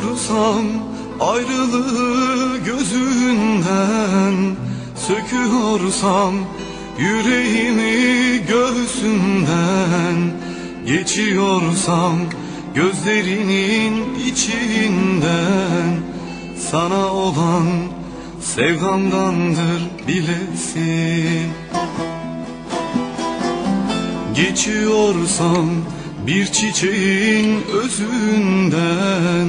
Öpüyorsam ayrılığı gözünden Söküyorsam yüreğimi göğsünden Geçiyorsam gözlerinin içinden Sana olan sevdamdandır bilesin. Geçiyorsam bir çiçeğin özünden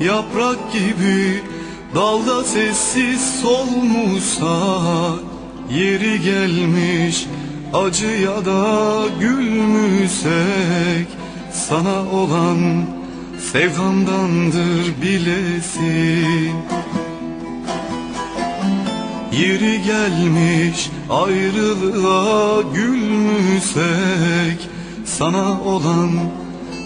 Yaprak gibi dalda sessiz solmuşsak Yeri gelmiş acıya da gülmüşsek Sana olan sevdamdandır bilesin. Yeri gelmiş ayrılığa gülmüşsek Sana olan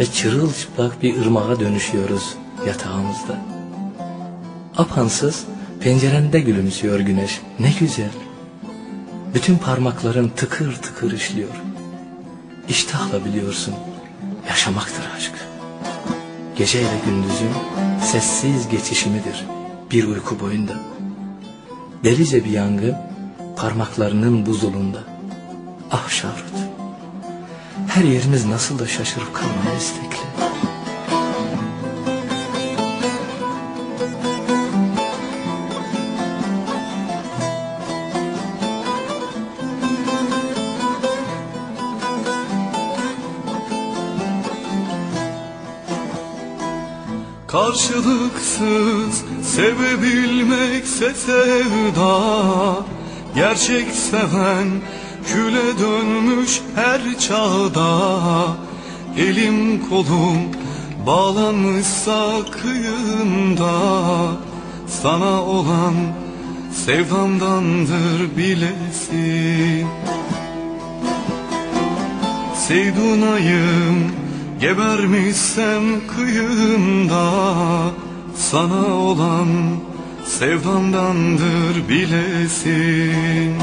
ve çırılçıplak bir ırmağa dönüşüyoruz yatağımızda. Apansız pencerende gülümsüyor güneş ne güzel. Bütün parmakların tıkır tıkır işliyor. İştahla biliyorsun yaşamaktır aşk. Geceyle gündüzün sessiz geçişimidir bir uyku boyunda. Delice bir yangın parmaklarının buzulunda. Ah Şahrut, her yerimiz nasıl da şaşırıp kalmaya istekli. Karşılıksız sevebilmekse sevda Gerçek seven küle dönmüş her çağda. Elim kolum bağlanmışsa kıyında. Sana olan sevdamdandır bilesin Seydunayım Gebermişsem kıyında. Sana olan sevdamdandır bilesin